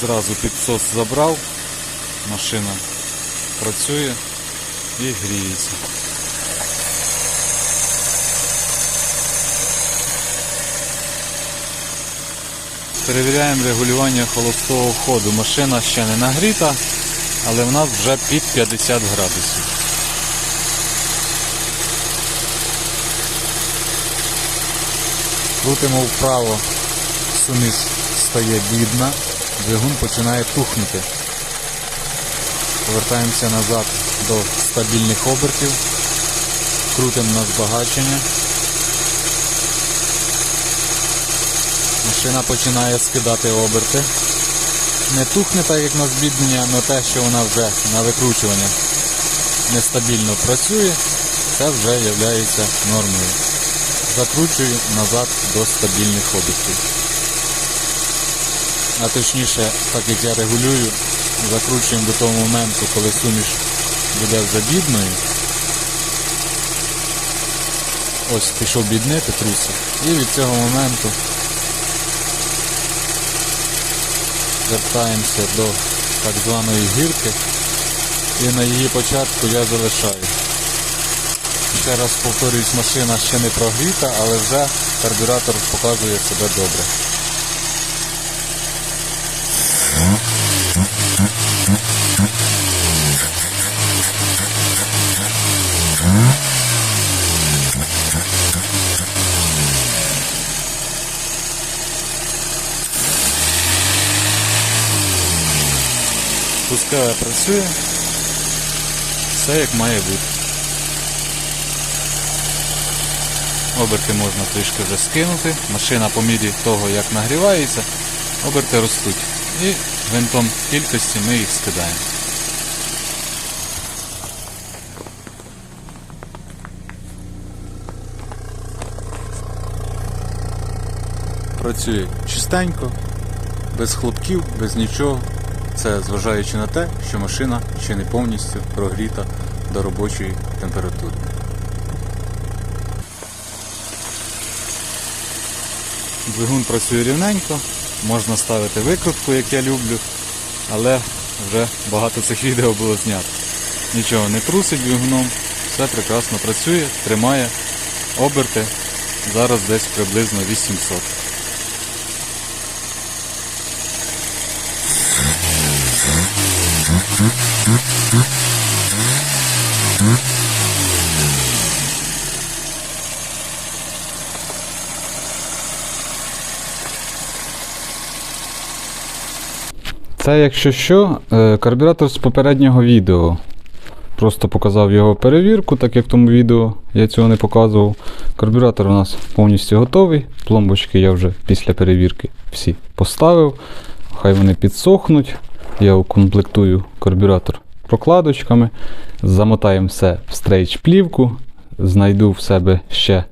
Зразу підсос забрав, машина працює і гріється. Перевіряємо регулювання холостого ходу. Машина ще не нагріта, але в нас вже під 50 градусів. Крутимо вправо, суміш стає бідна, двигун починає тухнути. Повертаємося назад до стабільних обертів, крутимо на збагачення. Машина починає скидати оберти. Не тухне так, як на збіднення, але те, що вона вже на викручування нестабільно працює, це вже є нормою. Закручую назад до стабільних обертів. А точніше, так як я регулюю, закручуємо до того моменту, коли суміш буде вже бідною. Ось пішов біднити трусик. І від цього моменту вертаємося до так званої гірки і на її початку я залишаю. Ще раз повторюсь, машина ще не прогріта, але вже карбюратор показує себе добре. Пускай працює. Все як має бути. Оберти можна трішки вже скинути. Машина по мірі того, як нагрівається, оберти ростуть. І гвинтом кількості ми їх скидаємо. Працює чистенько, без хлопків, без нічого. Це зважаючи на те, що машина ще не повністю прогріта до робочої температури. Двигун працює рівненько, можна ставити викрутку, як я люблю, але вже багато цих відео було знято. Нічого не трусить двигуном, все прекрасно працює, тримає оберти. Зараз десь приблизно 800. Це, якщо що, е, карбюратор з попереднього відео. Просто показав його перевірку, так як в тому відео я цього не показував. Карбюратор у нас повністю готовий. Пломбочки я вже після перевірки всі поставив. Хай вони підсохнуть. Я укомплектую карбюратор прокладочками. Замотаємо все в стрейч плівку. Знайду в себе ще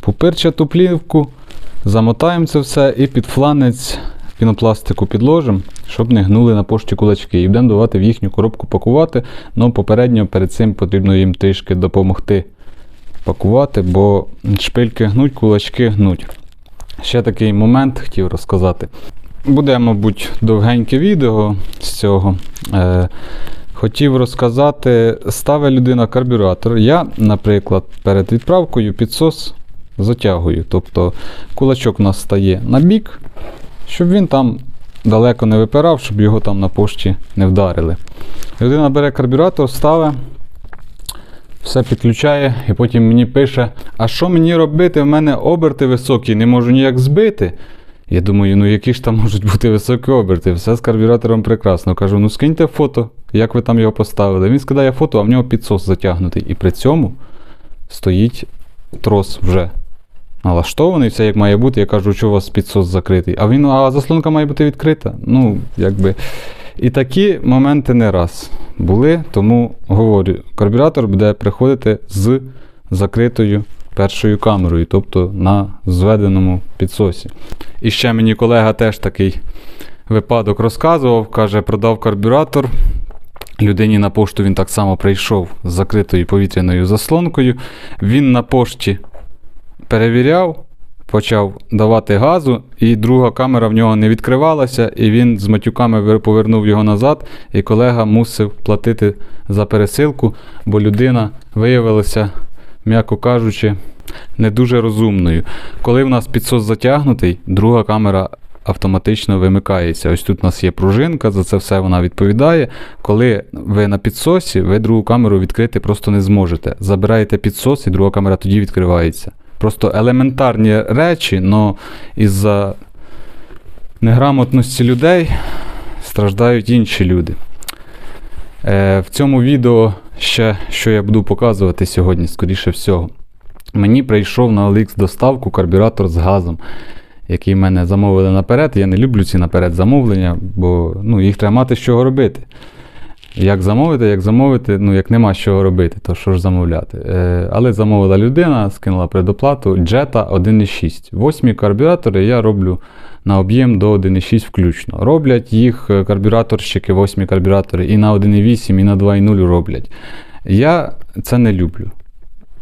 пупирчату плівку. Замотаємо це все і під фланець пінопластику підложимо, щоб не гнули на пошті кулачки. І будемо давати в їхню коробку пакувати. Ну, попередньо перед цим потрібно їм трішки допомогти пакувати, бо шпильки гнуть, кулачки гнуть. Ще такий момент хотів розказати. Буде, мабуть, довгеньке відео з цього. Е, хотів розказати, ставить людина карбюратор. Я, наприклад, перед відправкою підсос затягую. Тобто кулачок у нас стає на бік, щоб він там далеко не випирав, щоб його там на пошті не вдарили. Людина бере карбюратор, ставить, все підключає і потім мені пише: а що мені робити? В мене оберти високі, не можу ніяк збити. Я думаю, ну які ж там можуть бути високі оберти, все з карбюратором прекрасно. Кажу, ну скиньте фото, як ви там його поставили. Він скидає фото, а в нього підсос затягнутий. І при цьому стоїть трос вже налаштований, все як має бути. Я кажу, що у вас підсос закритий. А він, а заслонка має бути відкрита. Ну, якби. І такі моменти не раз були, тому говорю, карбюратор буде приходити з закритою першою камерою, тобто на зведеному підсосі. І ще мені колега теж такий випадок розказував, каже, продав карбюратор. Людині на пошту він так само прийшов з закритою повітряною заслонкою. Він на пошті перевіряв, почав давати газу, і друга камера в нього не відкривалася, і він з матюками повернув його назад, і колега мусив платити за пересилку, бо людина виявилася, м'яко кажучи, не дуже розумною. Коли в нас підсос затягнутий, друга камера автоматично вимикається. Ось тут у нас є пружинка, за це все вона відповідає. Коли ви на підсосі, ви другу камеру відкрити просто не зможете. Забираєте підсос, і друга камера тоді відкривається. Просто елементарні речі, але із-за неграмотності людей страждають інші люди. Е, в цьому відео ще що я буду показувати сьогодні, скоріше всього. Мені прийшов на OLX доставку карбюратор з газом, який мене замовили наперед. Я не люблю ці наперед замовлення, бо ну, їх треба мати з чого робити. Як замовити, як замовити, ну як нема чого робити, то що ж замовляти. Е, але замовила людина, скинула предоплату Jetta 1.6. Восьмі карбюратори я роблю на об'єм до 1.6 включно. Роблять їх е, карбюраторщики, восьмі карбюратори і на 1.8, і на 2.0 роблять. Я це не люблю.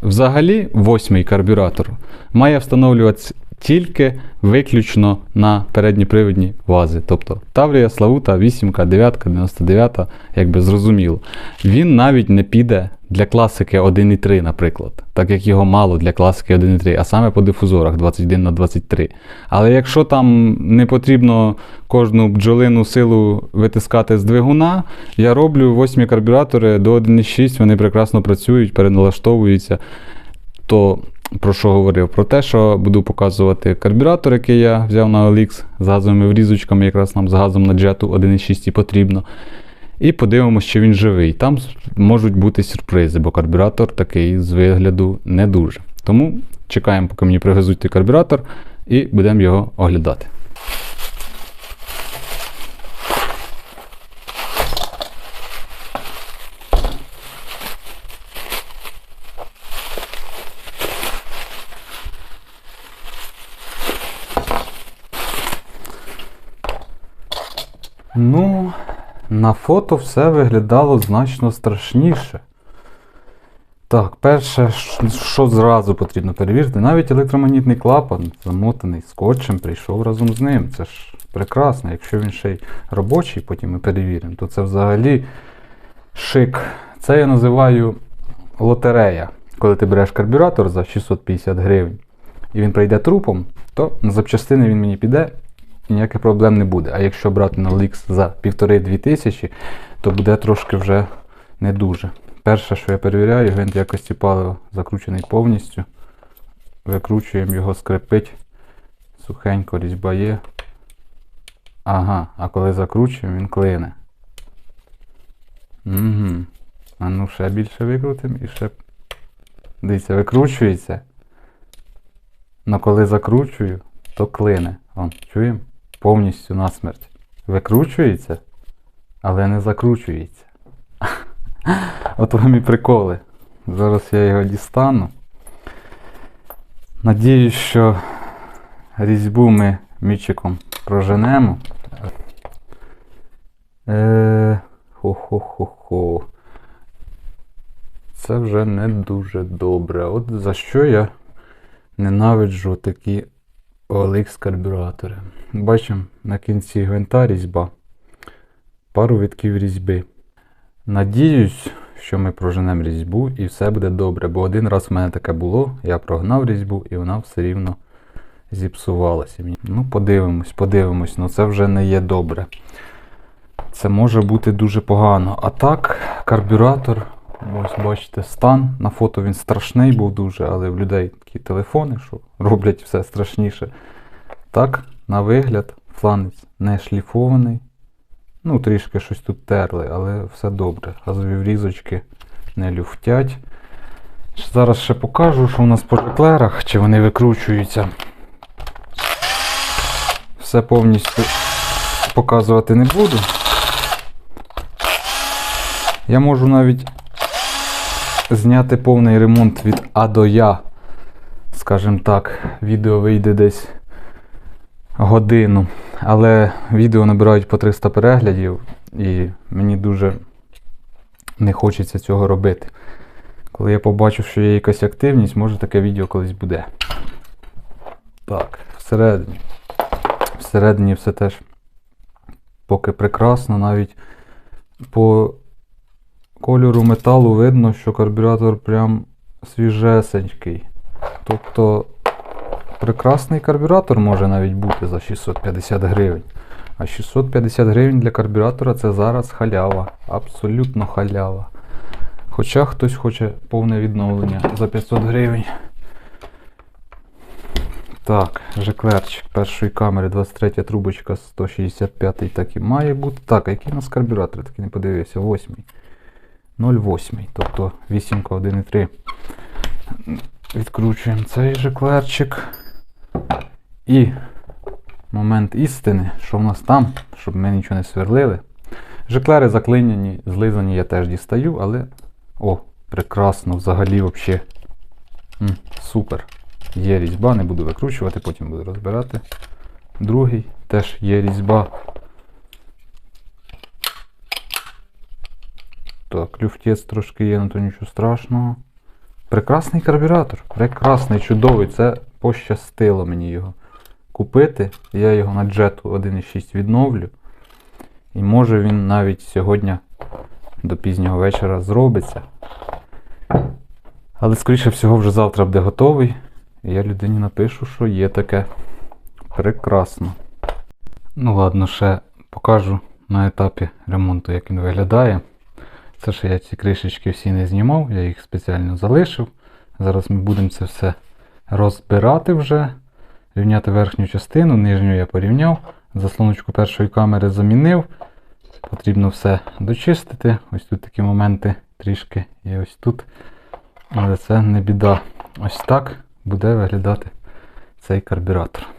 Взагалі, восьмий карбюратор має встановлюватися тільки виключно на передньопривідні вази. Тобто Таврія, Славута, 8, 9, 99, якби зрозуміло. Він навіть не піде для класики 1.3, наприклад, так як його мало для класики 1.3, а саме по дифузорах 21 на 23. Але якщо там не потрібно кожну бджолину силу витискати з двигуна, я роблю восьмі карбюратори до 1.6, вони прекрасно працюють, переналаштовуються. То про що говорив? Про те, що буду показувати карбюратор, який я взяв на OLX з газовими врізочками, якраз нам з газом на джету 1.6 потрібно. І подивимося, чи він живий. Там можуть бути сюрпризи, бо карбюратор такий з вигляду не дуже. Тому чекаємо, поки мені привезуть той карбюратор, і будемо його оглядати. Ну, на фото все виглядало значно страшніше. Так, перше, що зразу потрібно перевірити, навіть електромагнітний клапан, замотаний скотчем, прийшов разом з ним. Це ж прекрасно. Якщо він ще й робочий, потім ми перевіримо, то це взагалі шик. Це я називаю лотерея. Коли ти береш карбюратор за 650 гривень і він прийде трупом, то на запчастини він мені піде ніяких проблем не буде. А якщо брати на OLX за 1,5-2 тисячі, то буде трошки вже не дуже. Перше, що я перевіряю, гвинт якості палива закручений повністю. Викручуємо його, скрипить. Сухенько різьба є. Ага, а коли закручуємо, він клине. Угу. А ну ще більше викрутимо і ще. Дивіться, викручується. Но коли закручую, то клине. Вон, чуємо? Повністю насмерть. Викручується, але не закручується. От вам і приколи. Зараз я його дістану. Надіюсь, що різьбу ми мічиком проженемо. Е, Хо-хо-хо-хо. Це вже не дуже добре. От за що я ненавиджу такі OLX карбюратори. Бачимо на кінці гвинта різьба. Пару витків різьби. Надіюсь, що ми проженемо різьбу і все буде добре. Бо один раз в мене таке було, я прогнав різьбу і вона все рівно зіпсувалася. Ну, подивимось, подивимось, але це вже не є добре. Це може бути дуже погано. А так, карбюратор, ось бачите, стан. На фото він страшний був дуже, але в людей такі телефони, що роблять все страшніше. Так, на вигляд, фланець не шліфований. Ну, трішки щось тут терли, але все добре. Газові врізочки не люфтять. Зараз ще покажу, що у нас по жеклерах, чи вони викручуються. Все повністю показувати не буду. Я можу навіть зняти повний ремонт від А до Я. Скажімо так, відео вийде десь годину. Але відео набирають по 300 переглядів, і мені дуже не хочеться цього робити. Коли я побачу, що є якась активність, може таке відео колись буде. Так, всередині. Всередині все теж поки прекрасно, навіть по кольору металу видно, що карбюратор прям свіжесенький. Тобто прекрасний карбюратор може навіть бути за 650 гривень. А 650 гривень для карбюратора це зараз халява. Абсолютно халява. Хоча хтось хоче повне відновлення за 500 гривень. Так, жеклерчик першої камери, 23 трубочка, 165 так і має бути. Так, а який у нас карбюратор? Так і не подивився. 8. 0,8, тобто 8 1,3. Відкручуємо цей жеклерчик. І момент істини, що в нас там, щоб ми нічого не сверлили. Жеклери заклиняні, злизані я теж дістаю, але. О, прекрасно, взагалі взагалі. Супер. Є різьба, не буду викручувати, потім буду розбирати. Другий теж є різьба. Так, люфтець трошки є, ну то нічого страшного. Прекрасний карбюратор. Прекрасний, чудовий. Це пощастило мені його купити. Я його на джету 1.6 відновлю. І може він навіть сьогодні до пізнього вечора зробиться. Але, скоріше всього, вже завтра буде готовий. І я людині напишу, що є таке. Прекрасно. Ну ладно, ще покажу на етапі ремонту, як він виглядає. Це ще я ці кришечки всі не знімав, я їх спеціально залишив. Зараз ми будемо це все розбирати вже, рівняти верхню частину, нижню я порівняв, заслоночку першої камери замінив. Потрібно все дочистити. Ось тут такі моменти трішки і ось тут. Але це не біда. Ось так буде виглядати цей карбюратор.